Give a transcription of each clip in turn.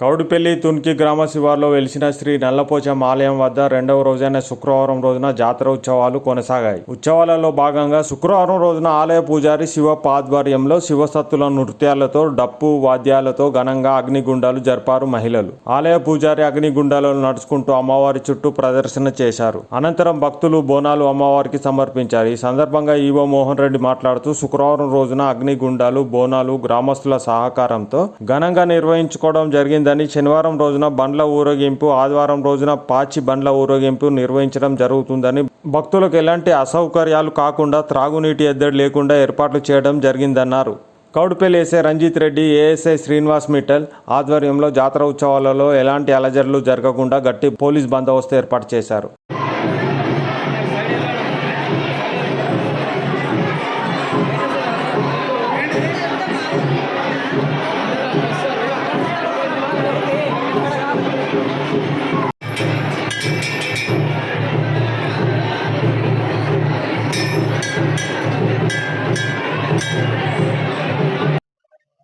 కౌడిపల్లి తున్కి గ్రామ శివార్లో వెలిసిన శ్రీ నల్లపోచం ఆలయం వద్ద రెండవ రోజైన శుక్రవారం రోజున జాతర ఉత్సవాలు కొనసాగాయి. ఉత్సవాలలో భాగంగా శుక్రవారం రోజున ఆలయ పూజారి శివ ఆధ్వర్యంలో శివసత్తుల నృత్యాలతో డప్పు వాద్యాలతో ఘనంగా అగ్నిగుండాలు జరిపారు మహిళలు. ఆలయ పూజారి అగ్నిగుండాలను నడుచుకుంటూ అమ్మవారి చుట్టూ ప్రదర్శన చేశారు. అనంతరం భక్తులు బోనాలు అమ్మవారికి సమర్పించారు. ఈ సందర్భంగా ఈవో మోహన్ రెడ్డి మాట్లాడుతూ శుక్రవారం రోజున అగ్నిగుండాలు బోనాలు గ్రామస్తుల సహకారంతో ఘనంగా నిర్వహించుకోవడం జరిగింది జరిగిందని శనివారం రోజున బండ్ల ఊరేగింపు ఆదివారం రోజున పాచి బండ్ల ఊరేగింపు నిర్వహించడం జరుగుతుందని భక్తులకు ఎలాంటి అసౌకర్యాలు కాకుండా త్రాగునీటి ఎద్దడి లేకుండా ఏర్పాట్లు చేయడం జరిగిందన్నారు. కౌడుపల్లి ఎస్ఐ రంజిత్ రెడ్డి ఏఎస్ఐ శ్రీనివాస్ మిట్టల్ ఆధ్వర్యంలో జాతర ఉత్సవాలలో ఎలాంటి అలజడులు జరగకుండా గట్టి పోలీస్ బందోబస్తు ఏర్పాటు చేశారు.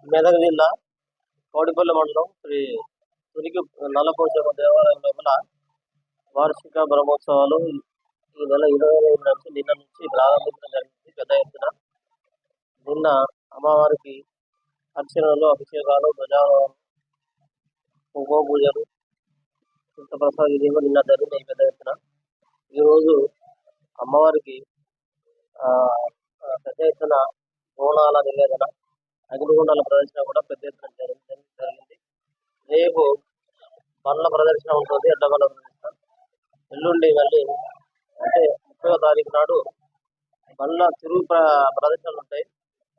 మెదక్ జిల్లా కోడిపల్లి మండలం శ్రీ తిరిగి నల్లపోచమ్మ దేవాలయం లోపల వార్షిక బ్రహ్మోత్సవాలు ఈ నెల ఇరవై ఐదు నుంచి నిన్న నుంచి ప్రారంభించడం జరిగింది. పెద్ద ఎత్తున నిన్న అమ్మవారికి అర్చనలు అభిషేకాలు ధ్వజారోహణం కుంకుమ పూజలు చింతప్రసాద్ ఇది నిన్న జరిగిన ఈ పెద్ద ఎత్తున. ఈరోజు అమ్మవారికి పెద్ద ఎత్తున బోనాల నివేదన అగ్నిగుండాల ప్రదర్శన కూడా పెద్ద ఎత్తున జరిగింది జరిగింది. రేపు బండ్ల ప్రదర్శన ఉంటుంది ఎడ్ల ప్రదర్శన. ఎల్లుండి మళ్ళీ అంటే ముప్పై తారీఖు నాడు బండ్ల తిరుగు ప్రదర్శనలు ఉంటాయి.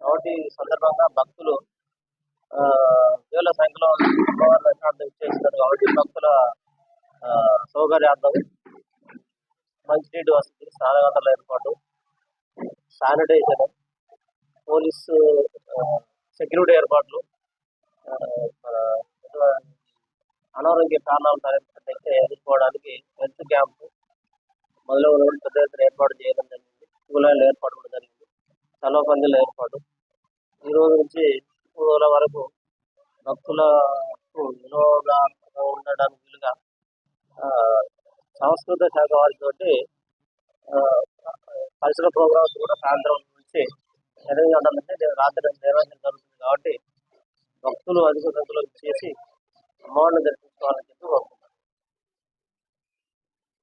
కాబట్టి సందర్భంగా భక్తులు వేల సంఖ్యలో అమ్మవారి దర్శనార్థం ఇచ్చేస్తున్నారు సౌకర్యార్థం మంచినీటి వసతి స్నానగంటల ఏర్పాటు శానిటైజర్ పోలీసు సెక్యూరిటీ ఏర్పాట్లు అనారోగ్య కారణాలు తలెత్తినట్లయితే ఎదుర్కోవడానికి హెల్త్ క్యాంపు మొదలైన పెద్ద ఎత్తున ఏర్పాటు చేయడం జరిగింది. కూలర్ల ఏర్పాటు కూడా జరిగింది. చలవ పందిల ఏర్పాటు. ఈ రోజు నుంచి రోజుల వరకు భక్తులకు వినోద ఉండడానికి సంస్కృత శాఖ వారితోటి కల్చరల్ ప్రోగ్రామ్స్ కూడా సాయంత్రం నుంచి ఎనిమిది రాత్రి నిర్వహించడం జరుగుతుంది కాబట్టి భక్తులు అధిక సంఖ్యలో చేసి అమ్మవారిని దర్శించుకోవాలని చెప్పి